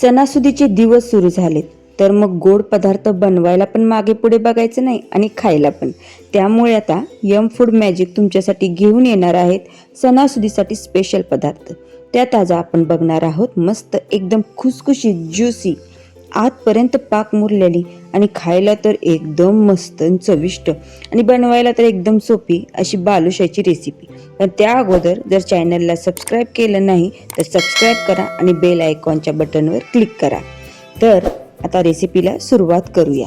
सणासुदीचे दिवस सुरू झालेत. तर मग गोड पदार्थ बनवायला पण मागे पुढे बघायचं नाही आणि खायला पण. त्यामुळे आता यम फूड मॅजिक तुमच्यासाठी घेऊन येणार आहेत सणासुदीसाठी स्पेशल पदार्थ. त्यात आज आपण बघणार आहोत. मस्त एकदम खुसखुशीत ज्युसी आतपर्यंत पाक मुरलेली आणि खायला तर एकदम मस्त आणि चविष्ट आणि बनवायला तर एकदम सोपी अशी बालुशाची रेसिपी पण त्या अगोदर जर चॅनलला सबस्क्राईब केलं नाही तर सबस्क्राईब करा आणि बेल आयकॉनच्या बटनवर क्लिक करा. तर आता रेसिपीला सुरुवात करूया.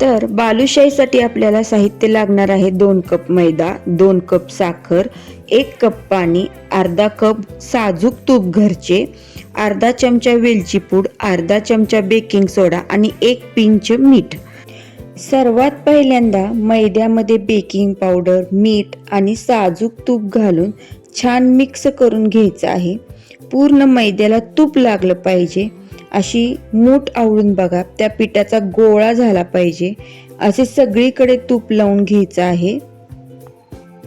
तर बालुशाहीसाठी आपल्याला साहित्य लागणार आहे दोन कप मैदा दोन कप साखर एक कप पाणी अर्धा कप साजूक तूप घरचे अर्धा चमचा वेलची पूड अर्धा चमचा बेकिंग सोडा आणि एक पिंच मीठ. सर्वात पहिल्यांदा मैद्यामध्ये बेकिंग पावडर मीठ आणि साजूक तूप घालून छान मिक्स करून घ्यायचं आहे. पूर्ण मैद्याला तूप लागलं पाहिजे. अशी मूठ आवळून बघा त्या पिठाचा गोळा झाला पाहिजे. असे सगळीकडे तूप लावून घ्यायचं आहे.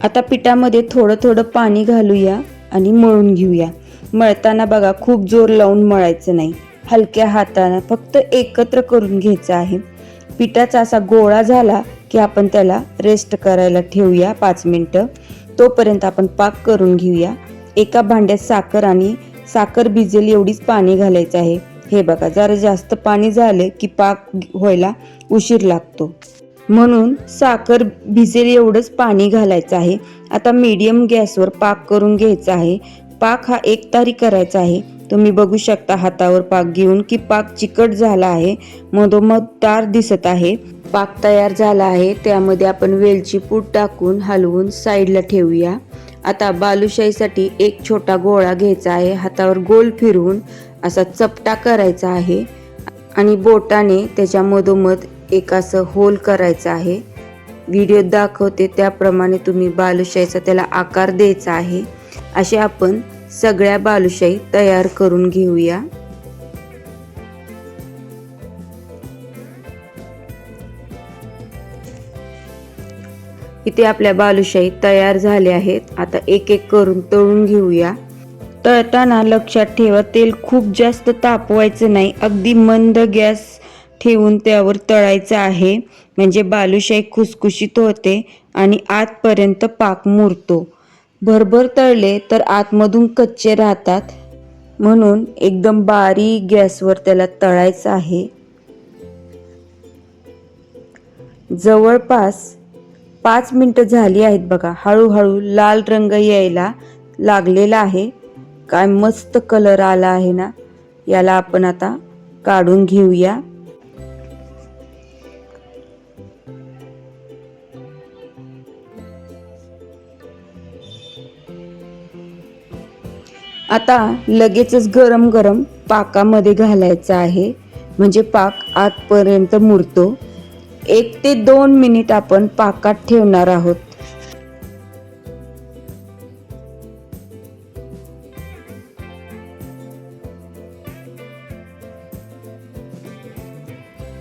आता पिठामध्ये थोडं थोडं पाणी घालूया आणि मळून घेऊया. मळताना बघा खूप जोर लावून मळायचं नाही. हलक्या हाताने फक्त एकत्र करून घ्यायचं आहे. पिठाचा असा गोळा झाला की आपण त्याला रेस्ट करायला ठेवूया पाच मिनटं. तोपर्यंत आपण पाक करून घेऊया. एका भांड्यात साखर आणि साखर भिजेल एवढीच पाणी घालायचं आहे. हे बघा जरा जास्त पाणी झाले की पाक व्हायला उशीर लागतो. म्हणून साखर भिजेल एवढंच पाणी घालायचं आहे. आता मीडियम गॅसवर पाक करून घ्यायचा आहे. पाक हा एक तारी करायचा आहे. तुम्ही बघू शकता हातावर पाक घेऊन की पाक चिकट झाला आहे. मधोमध तार दिसत आहे. पाक तयार झाला आहे. त्यामध्ये आपण वेलची पूड टाकून हलवून साईडला ठेवूया. आता बालुशाहीसाठी एक छोटा गोळा घ्यायचा आहे. हातावर गोल फिरवून असा चपटा करायचा आहे. आणि बोटाने त्याच्या मधोमध एक असं होल करायचं आहे. व्हिडिओ दाखवते त्याप्रमाणे तुम्ही बालुशाहीचा त्याला आकार द्यायचा आहे. असे आपण सगळ्या बालुशाही तयार करून घेऊया. इथे आपल्या बालुशाही तयार झाल्या आहेत. आता एक एक करून तळून घेऊया. तळताना लक्षात ठेवा तेल खूप जास्त तापवायचं नाही. अगदी मंद गॅस ठेवून त्यावर तळायचं आहे. म्हणजे बालुशाही खुसखुशीत होते आणि आतपर्यंत पाक मुरतो. भरभर तळले तर आतमधून कच्चे राहतात. म्हणून एकदम बारीक गॅसवर त्याला तळायचं आहे. जवळपास पाच मिनटं झाली आहेत बघा. हळूहळू लाल रंग यायला लागलेला आहे. काय मस्त कलर आला आहे ना. याला आपण आता काढून घेऊया. आता लगेचच गरम गरम पाकामध्ये घालायचं आहे. म्हणजे पाक आतपर्यंत मुरतो. एक ते दोन मिनिट आपण पाकात ठेवणार आहोत.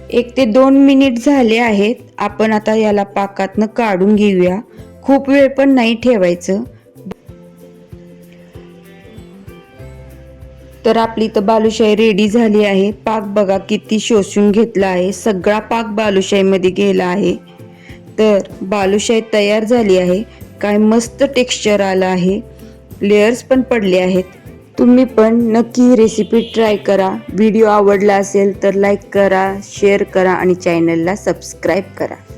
एक ते दोन मिनिट झाले आहेत. आपण आता याला पाकातनं काढून घेऊया. खूप वेळ पण नाही ठेवायचं. तर आपली तर बालुशाही रेडी झाली आहे. पाक बघा किती शोषून घेतला आहे. सगळा पाक बालुशाहीमध्ये गेला आहे. तर बालुशाही तयार झाली आहे. काय मस्त टेक्स्चर आलं आहे. लेयर्स पण पडले आहेत. तुम्ही पण नक्की ही रेसिपी ट्राय करा. व्हिडिओ आवडला असेल तर लाईक करा शेअर करा आणि चॅनलला सबस्क्राईब करा.